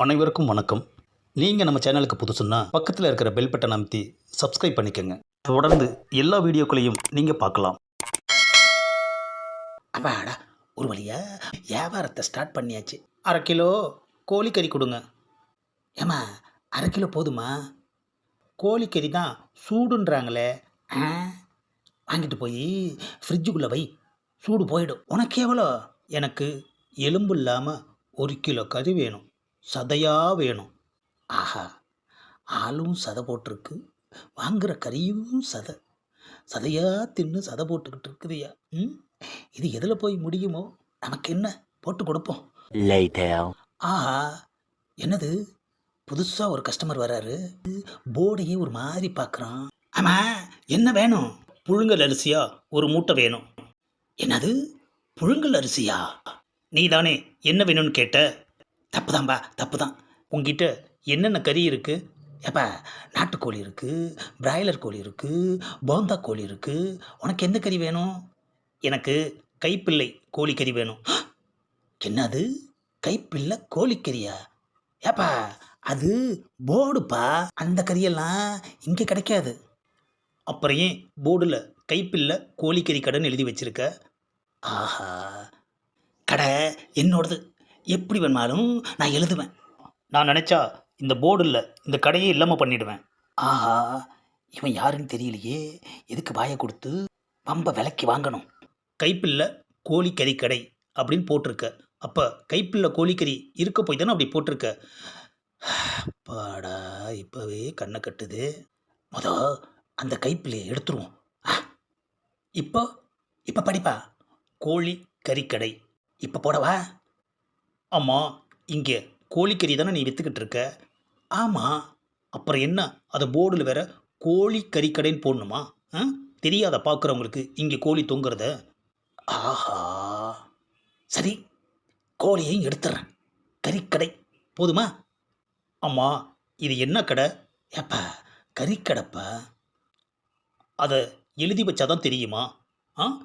அனைவருக்கும் வணக்கம். நீங்கள் நம்ம சேனலுக்கு புதுசுன்னா பக்கத்தில் இருக்கிற பெல் பட்டன் அமைத்தி சப்ஸ்கிரைப் பண்ணிக்கோங்க. தொடர்ந்து எல்லா வீடியோக்களையும் நீங்கள் பார்க்கலாம். அப்பாடா ஒரு வழியா? வியாபாரத்தை ஸ்டார்ட் பண்ணியாச்சு. அரை கிலோ கோழிக்கறி கொடுங்க. ஏம்மா அரை கிலோ போதுமா? கோழிக்கறி தான் சூடுன்றாங்களே. ஆ? வாங்கிட்டு போய் ஃப்ரிட்ஜுக்குள்ளே வை. சூடு போயிடும். உனக்கு எவ்வளோ? எனக்கு எலும்பு இல்லாமல் ஒரு கிலோ கறி வேணும். சதையாக வேணும். ஆஹா ஆளும் சதை போட்டிருக்கு வாங்குற கறியும் சதை. சதையாக தின்னு சதை போட்டுக்கிட்டு இருக்குதுயா? ம்? இது எதில் போய் முடியுமோ? நமக்கு என்ன? போட்டு கொடுப்போம். ஆஹா என்னது? புதுசாக ஒரு கஸ்டமர் வராரு. போர்டையே ஒரு மாதிரி பார்க்குறான் ஆமாம் என்ன வேணும்? புழுங்கல் அரிசியா? ஒரு மூட்டை வேணும். என்னது? புழுங்கல் அரிசியா? நீ தானே என்ன வேணும்னு கேட்ட? தப்பு தான்பா தப்பு தான் உங்ககிட்ட என்னென்ன கறி இருக்குது ஏப்பா நாட்டுக்கோழி இருக்குது பிராய்லர் கோழி இருக்குது போந்தா கோழி இருக்குது உனக்கு எந்த கறி வேணும்? எனக்கு கைப்பிள்ளை கோழிக்கறி வேணும். என்னது கைப்பிள்ளை கோழிக்கறியா ஏப்பா அது போர்டுப்பா. அந்த கறியெல்லாம் இங்கே கிடைக்காது. அப்புறம் ஏன் போர்டில் கைப்பிள்ளை கோழிக்கறி கடைன்னு எழுதி வச்சுருக்க? ஆஹா கடை என்னோடது. எப்படி வேணுமாலும் நான் எழுதுவேன். நான் நினச்சா இந்த போர்டு இல்லை இந்த கடையே இல்லாமல் பண்ணிடுவேன். ஆஹா இவன் யாருன்னு தெரியலையே. எதுக்கு வாயை கொடுத்து பம்ப விலைக்கு வாங்கணும்? கைப்பிள்ளை கோழிக்கறி கடை அப்படின்னு போட்டிருக்க. அப்போ கைப்பிள்ளை கோழிக்கறி இருக்க போய் தானே அப்படி போட்டிருக்க? பாடா இப்போவே கண்ணை கட்டுது. மொத அந்த கைப்பிள்ளையை எடுத்துருவோம். ஆ, இப்போ இப்போ படிப்பா. கோழி கறிக்கடை இப்போ போடவா? ஆமாம் இங்கே கோழிக்கறி தானே நீ விற்றுக்கிட்டு இருக்க? ஆமாம் அப்புறம் என்ன? அதை போர்டில் வேற கோழி கறிக்கடைன்னு போடணுமா? ஆ? தெரியாத பார்க்குறவங்களுக்கு இங்கே கோழி தொங்குறத? ஆஹா. சரி கோழியையும் எடுத்துட்றேன் கறிக்கடை. போதுமா? ஆமாம் இது என்ன கடை? ஏப்பா கறிக்கடைப்பா. அதை எழுதி வச்சாதான் தெரியுமா? ஆ?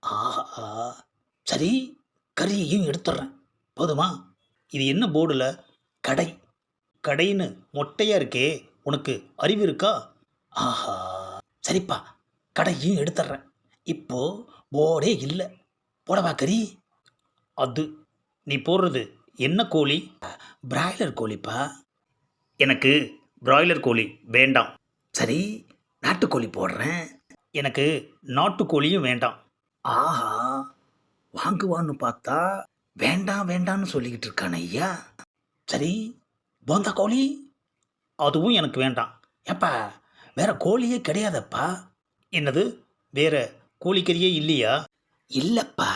ஆஹா. சரி கறியையும் எடுத்துட்றேன் போதுமா? இது என்ன போர்டில்? கடை. கடைன்னு மொட்டையாக இருக்கே. உனக்கு அறிவு இருக்கா? ஆஹா. சரிப்பா. கடையும் எடுத்துட்றேன் இப்போது போர்டே இல்லை. போடவா கறி? அது. நீ போடுறது என்ன கோழி? பிராய்லர் கோழிப்பா? எனக்கு பிராய்லர் கோழி வேண்டாம். சரி நாட்டுக்கோழி போடுறேன். எனக்கு நாட்டுக்கோழியும் வேண்டாம். ஆஹா. வாங்குவான்னு பார்த்தா வேண்டாம் வேண்டாம்னு சொல்லிக்கிட்டு இருக்கான ஐயா. சரி போந்தா கோழி. அதுவும் எனக்கு வேண்டாம். ஏப்பா வேற கோழியே கிடையாதப்பா. என்னது வேற கோழிக்கறியே இல்லையா? இல்லைப்பா.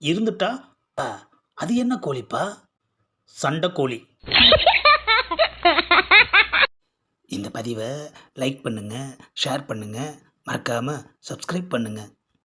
இருந்துட்டா? அது என்ன கோழிப்பா? சண்டை கோழி. இந்த பதிவை லைக் பண்ணுங்கள் ஷேர் பண்ணுங்கள் மறக்காமல் சப்ஸ்கிரைப் பண்ணுங்கள்